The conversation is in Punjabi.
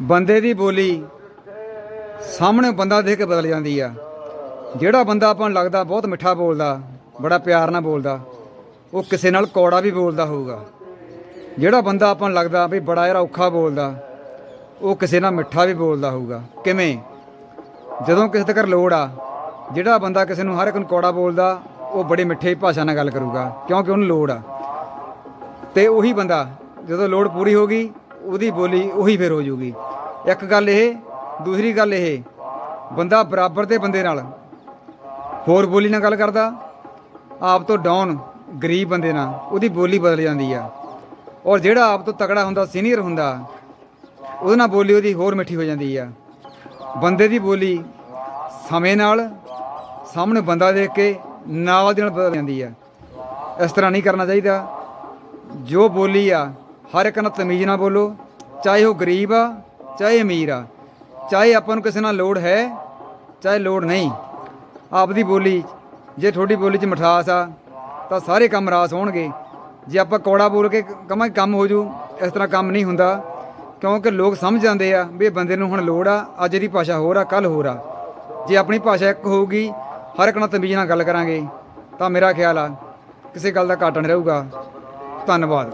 ਬੰਦੇ ਦੀ ਬੋਲੀ ਸਾਹਮਣੇ ਬੰਦਾ ਦੇਖ ਕੇ ਬਦਲ ਜਾਂਦੀ ਆ। ਜਿਹੜਾ ਬੰਦਾ ਆਪਾਂ ਨੂੰ ਲੱਗਦਾ ਬਹੁਤ ਮਿੱਠਾ ਬੋਲਦਾ, ਬੜਾ ਪਿਆਰ ਨਾਲ ਬੋਲਦਾ, ਉਹ ਕਿਸੇ ਨਾਲ ਕੌੜਾ ਵੀ ਬੋਲਦਾ ਹੋਊਗਾ। ਜਿਹੜਾ ਬੰਦਾ ਆਪਾਂ ਨੂੰ ਲੱਗਦਾ ਵੀ ਬੜਾ ਯਾਰ ਔਖਾ ਬੋਲਦਾ, ਉਹ ਕਿਸੇ ਨਾਲ ਮਿੱਠਾ ਵੀ ਬੋਲਦਾ ਹੋਊਗਾ। ਕਿਵੇਂ? ਜਦੋਂ ਕਿਸੇ ਤੱਕ ਲੋੜ ਆ, ਜਿਹੜਾ ਬੰਦਾ ਕਿਸੇ ਨੂੰ ਹਰ ਇੱਕ ਨੂੰ ਕੌੜਾ ਬੋਲਦਾ, ਉਹ ਬੜੀ ਮਿੱਠੇ ਭਾਸ਼ਾ ਨਾਲ ਗੱਲ ਕਰੂਗਾ, ਕਿਉਂਕਿ ਉਹਨੂੰ ਲੋੜ ਆ। ਤੇ ਉਹੀ ਬੰਦਾ ਜਦੋਂ ਲੋੜ ਪੂਰੀ ਹੋ ਗਈ ਉਹਦੀ ਬੋਲੀ ਉਹੀ ਫਿਰ ਹੋ ਜੂਗੀ। ਇੱਕ ਗੱਲ ਇਹ, ਦੂਸਰੀ ਗੱਲ ਇਹ, ਬੰਦਾ ਬਰਾਬਰ ਦੇ ਬੰਦੇ ਨਾਲ ਹੋਰ ਬੋਲੀ ਨਾਲ ਗੱਲ ਕਰਦਾ, ਆਪ ਤੋਂ ਡਾਊਨ ਗਰੀਬ ਬੰਦੇ ਨਾਲ ਉਹਦੀ ਬੋਲੀ ਬਦਲ ਜਾਂਦੀ ਆ। ਔਰ ਜਿਹੜਾ ਆਪ ਤੋਂ ਤਕੜਾ ਹੁੰਦਾ ਸੀਨੀਅਰ ਹੁੰਦਾ, ਉਹਦੇ ਨਾਲ ਬੋਲੀ ਉਹਦੀ ਹੋਰ ਮਿੱਠੀ ਹੋ ਜਾਂਦੀ ਆ। ਬੰਦੇ ਦੀ ਬੋਲੀ ਸਮੇਂ ਨਾਲ, ਸਾਹਮਣੇ ਬੰਦਾ ਦੇਖ ਕੇ ਨਾਲ ਦੀ ਨਾਲ ਬਦਲ ਜਾਂਦੀ ਆ। ਇਸ ਤਰ੍ਹਾਂ ਨਹੀਂ ਕਰਨਾ ਚਾਹੀਦਾ। ਜੋ ਬੋਲੀ ਆ ਹਰ ਇੱਕ ਨਾਲ ਤਮੀਜ਼ ਨਾਲ ਬੋਲੋ, ਚਾਹੇ ਉਹ ਗਰੀਬ ਆ, ਚਾਹੇ ਅਮੀਰ ਆ, ਚਾਹੇ ਆਪਾਂ ਨੂੰ ਕਿਸੇ ਨਾਲ ਲੋੜ ਹੈ, ਚਾਹੇ ਲੋੜ ਨਹੀਂ। ਆਪਦੀ ਬੋਲੀ, ਜੇ ਤੁਹਾਡੀ ਬੋਲੀ 'ਚ ਮਿਠਾਸ ਆ, ਤਾਂ ਸਾਰੇ ਕੰਮ ਰਾਸ ਹੋਣਗੇ। ਜੇ ਆਪਾਂ ਕੌੜਾ ਬੋਲ ਕੇ ਕਮਾਂ ਕੰਮ ਹੋ ਜੂ, ਇਸ ਤਰ੍ਹਾਂ ਕੰਮ ਨਹੀਂ ਹੁੰਦਾ, ਕਿਉਂਕਿ ਲੋਕ ਸਮਝ ਜਾਂਦੇ ਆ ਵੀ ਇਹ ਬੰਦੇ ਨੂੰ ਹੁਣ ਲੋੜ ਆ, ਅੱਜ ਦੀ ਭਾਸ਼ਾ ਹੋਰ ਆ ਕੱਲ ਹੋਰ ਆ। ਜੇ ਆਪਣੀ ਭਾਸ਼ਾ ਇੱਕ ਹੋਊਗੀ, ਹਰ ਇੱਕ ਨਾਲ ਤਮੀਜ਼ ਨਾਲ ਗੱਲ ਕਰਾਂਗੇ, ਤਾਂ ਮੇਰਾ ਖਿਆਲ ਆ, ਕਿਸੇ ਗੱਲ ਦਾ ਘਾਟਾ ਨਹੀਂ ਰਹੂਗਾ। ਧੰਨਵਾਦ।